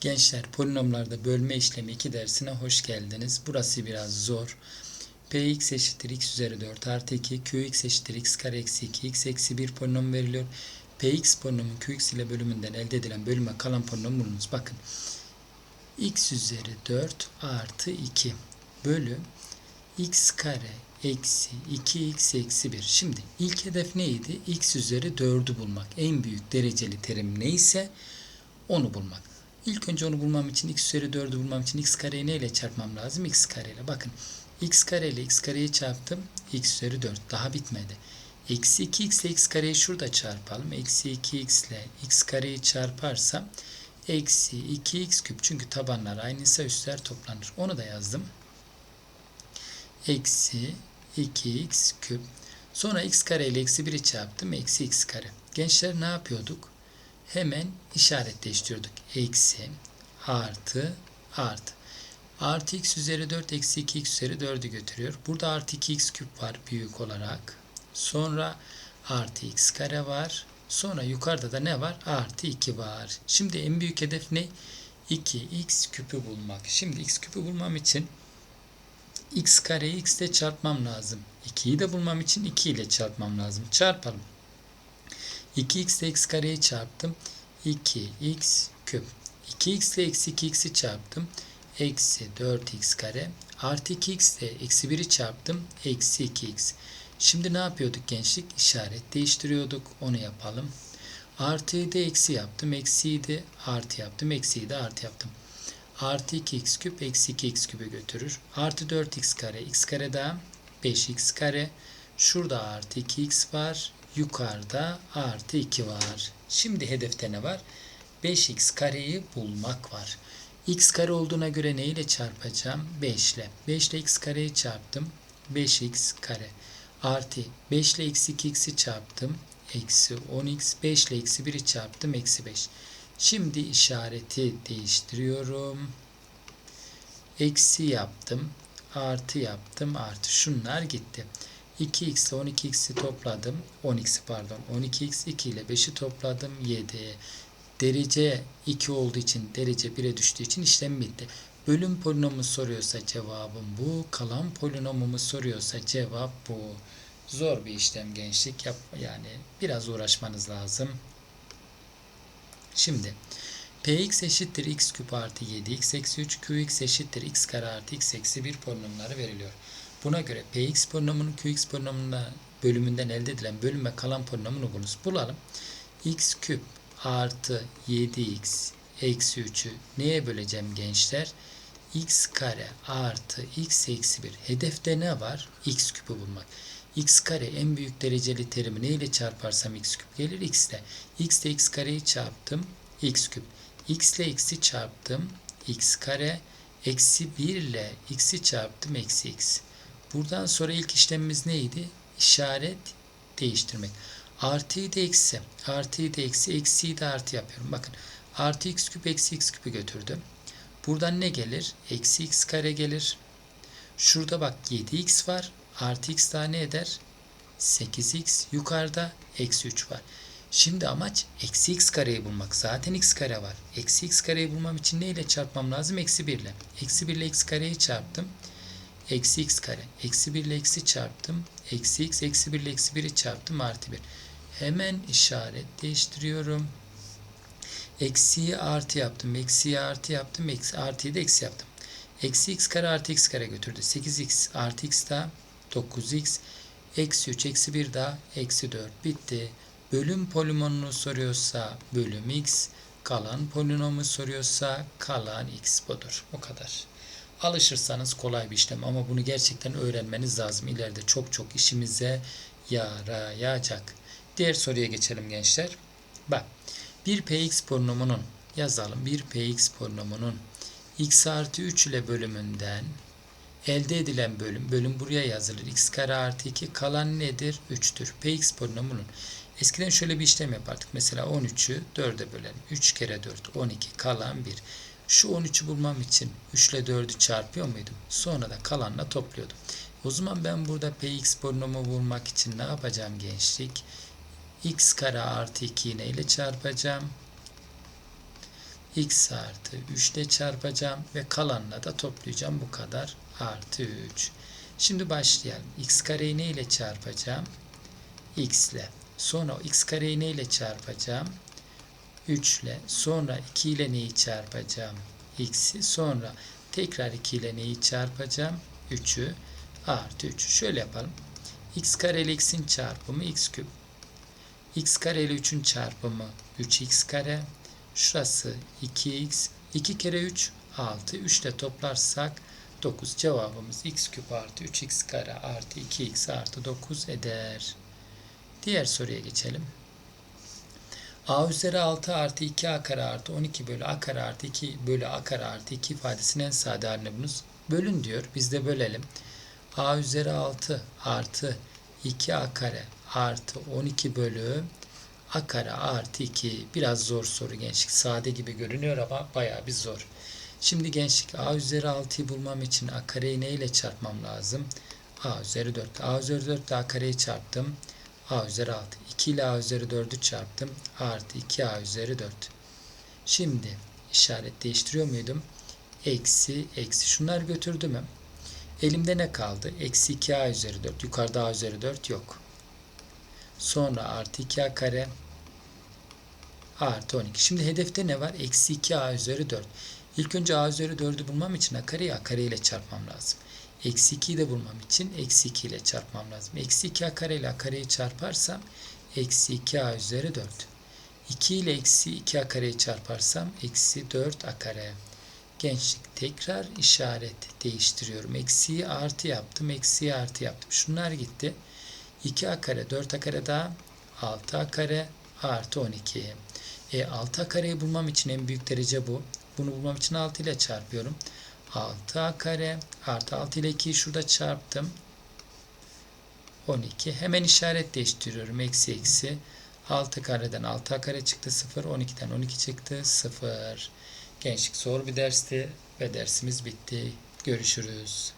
Gençler polinomlarda bölme işlemi 2 dersine hoş geldiniz. Burası biraz zor. Px eşittir x üzeri 4 artı 2, qx eşittir x kare eksi 2, x eksi 1 polinom veriliyor. Px polinomun qx ile bölümünden elde edilen bölüme kalan polinom bulunuz. Bakın x üzeri 4 artı 2 bölü x kare eksi 2x eksi 1. Şimdi ilk hedef neydi? x üzeri 4'ü bulmak. En büyük dereceli terim neyse onu bulmak. İlk önce onu bulmam için x üzeri 4'ü bulmam için x kareyi neyle çarpmam lazım? x kareyle. Bakın x kare ile x kareyi çarptım. x üzeri 4. Daha bitmedi. Eksi 2x ile x kareyi şurada çarpalım. Eksi 2x ile x kareyi çarparsam eksi 2x küp. Çünkü tabanlar aynıysa üstler toplanır. Onu da yazdım. Eksi 2x küp. Sonra x kare ile eksi 1'i çarptım. Eksi x kare. Gençler ne yapıyorduk? Hemen işaret değiştiriyorduk. Eksi, artı, artı. Artı x üzeri 4 eksi 2x üzeri 4'ü götürüyor. Burada artı 2x küp var büyük olarak. Sonra artı x kare var. Sonra yukarıda da ne var? Artı 2 var. Şimdi en büyük hedef ne? 2x küpü bulmak. Şimdi x küpü bulmam için x kareyi x ile çarpmam lazım. 2'yi de bulmam için 2 ile çarpmam lazım. Çarpalım. 2x ile x kareyi çarptım. 2x küp. 2x ile eksi 2x'i çarptım. Eksi 4x kare. Artı 2x ile eksi 1'i çarptım. Eksi 2x. Şimdi ne yapıyorduk gençlik? İşaret değiştiriyorduk. Onu yapalım. Artıyı da eksi yaptım. Eksiyi de artı yaptım. Eksiyi de artı yaptım. Artı 2x küp eksi 2x küpü götürür. Artı 4x kare. x kare daha 5x kare. Şurada artı 2x var. Yukarıda artı 2 var. Şimdi hedefte ne var? 5x kareyi bulmak var. x kare olduğuna göre ne ile çarpacağım? 5 ile. 5 ile x kareyi çarptım. 5x kare. Artı 5 ile eksi 2x'i çarptım. Eksi 10x. 5 ile eksi 1'i çarptım. Eksi 5. Şimdi işareti değiştiriyorum. Eksi yaptım. Artı yaptım. Artı. Şunlar gitti. 2x ile 12x'i topladım. 10x'i pardon. 12x 2 ile 5'i topladım. 7. Derece 2 olduğu için derece 1'e düştüğü için işlem bitti. Bölüm polinomu soruyorsa cevabım bu. Kalan polinomumu soruyorsa cevap bu. Zor bir işlem gençlik. Yap, yani biraz uğraşmanız lazım. Şimdi px eşittir x küp artı 7x eksi 3 qx eşittir x kare artı x eksi 1 polinomları veriliyor. Buna göre px polinomunun qx polinomunda bölümünden elde edilen bölüme kalan polinomunu bulunuz. Bulalım. x küp artı 7x eksi 3'ü neye böleceğim gençler? x kare artı x eksi 1. Hedefte ne var? x küpü bulmak. x kare en büyük dereceli terimi ne ile çarparsam x küp gelir? x ile. x ile x kareyi çarptım. x küp. x ile x'i çarptım. x kare. Eksi 1 ile x'i çarptım. Eksi x. Buradan sonra ilk işlemimiz neydi? İşaret değiştirmek. Artıyı da eksi. Artıyı da eksi. Eksiyi de artı yapıyorum. Bakın. Artı x küp eksi x küpü götürdüm. Buradan ne gelir? Eksi x kare gelir. Şurada bak 7x var. Artı x daha ne eder? 8x. Yukarıda eksi 3 var. Şimdi amaç eksi x kareyi bulmak. Zaten x kare var. Eksi x kareyi bulmam için ne ile çarpmam lazım? Eksi 1 ile. Eksi 1 ile x kareyi çarptım. Eksi x kare. Eksi 1 ile eksi çarptım. Eksi x. Eksi 1 ile eksi 1'i çarptım. Artı 1. Hemen işaret değiştiriyorum. Eksiyi artı yaptım. Eksiyi artı yaptım. Eksi, artıyı da eksi yaptım. Eksi x kare artı x kare götürdü. 8x artı x daha 9x. Eksi 3 eksi 1 daha eksi 4. Bitti. Bölüm polinomunu soruyorsa bölüm x. Kalan polinomu soruyorsa kalan x budur. O kadar. Alışırsanız kolay bir işlem ama bunu gerçekten öğrenmeniz lazım. İleride çok çok işimize yarayacak. Diğer soruya geçelim gençler. Bak. Bir px polinomunun yazalım. Bir px polinomunun x artı 3 ile bölümünden elde edilen bölüm. Bölüm buraya yazılır. x kare artı 2 kalan nedir? 3'tür. px polinomunun Eskiden şöyle bir işlem yapardık. Mesela 13'ü 4'e bölelim. 3 kere 4 12 kalan 1. Şu 13'ü bulmam için 3 ile 4'ü çarpıyor muydum? Sonra da kalanla topluyordum. O zaman ben burada px polinomu bulmak için ne yapacağım gençlik? x kare artı 2'yi neyle çarpacağım? x artı 3 ile çarpacağım ve kalanla da toplayacağım bu kadar artı 3. Şimdi başlayalım. x kareyi ne ile çarpacağım? x ile. Sonra x kareyi ne ile çarpacağım? 3 ile. Sonra 2 ile neyi çarpacağım? x'i. Sonra tekrar 2 ile neyi çarpacağım? 3'ü artı 3. Şöyle yapalım. x kare ile x'in çarpımı x küp. x kare ile 3'ün çarpımı 3x kare. Şurası 2x. 2 kere 3 6. 3 ile toplarsak 9. Cevabımız x küp artı 3x kare artı 2x artı 9 eder. Diğer soruya geçelim. A üzeri 6 artı 2a kare artı 12 bölü a kare artı 2 bölü a kare artı 2 ifadesinin en sade halini bulunuz. Bölün diyor. Biz de bölelim. a üzeri 6 artı 2a kare artı 12 bölü a kare artı 2 biraz zor soru gençlik. Sade gibi görünüyor ama bayağı bir zor. Şimdi gençlik a üzeri 6'yı bulmam için a kareyi ne ile çarpmam lazım? a üzeri 4. a üzeri 4 ile a kareyi çarptım. A üzeri 6. 2 ile a üzeri 4'ü çarptım. artı 2a üzeri 4. Şimdi işaret değiştiriyor muydum? Eksi, eksi. Şunlar götürdü mü? Elimde ne kaldı? Eksi 2a üzeri 4. Yukarıda a üzeri 4 yok. Sonra artı 2a kare artı 12. Şimdi hedefte ne var? Eksi 2a üzeri 4. İlk önce a üzeri 4'ü bulmam için a kareyi a kare ile çarpmam lazım. Eksi 2'yi de bulmam için eksi 2 ile çarpmam lazım. Eksi 2 a kare ile a kareyi çarparsam eksi 2a üzeri 4. 2 ile eksi 2 a kareyi çarparsam eksi 4 a kare. Gençlik tekrar işaret değiştiriyorum. Eksiyi artı yaptım. Eksiyi artı yaptım. Şunlar gitti. 2a kare 4a kare daha 6a kare artı 12. E 6a kareyi bulmam için en büyük derece bu. Bunu bulmam için 6 ile çarpıyorum. 6a kare artı 6 ile 2'yi şurada çarptım. 12. Hemen işaret değiştiriyorum. Eksi eksi. 6 kareden 6a kare çıktı 0. 12'den 12 çıktı 0. Gençlik zor bir dersti ve dersimiz bitti. Görüşürüz.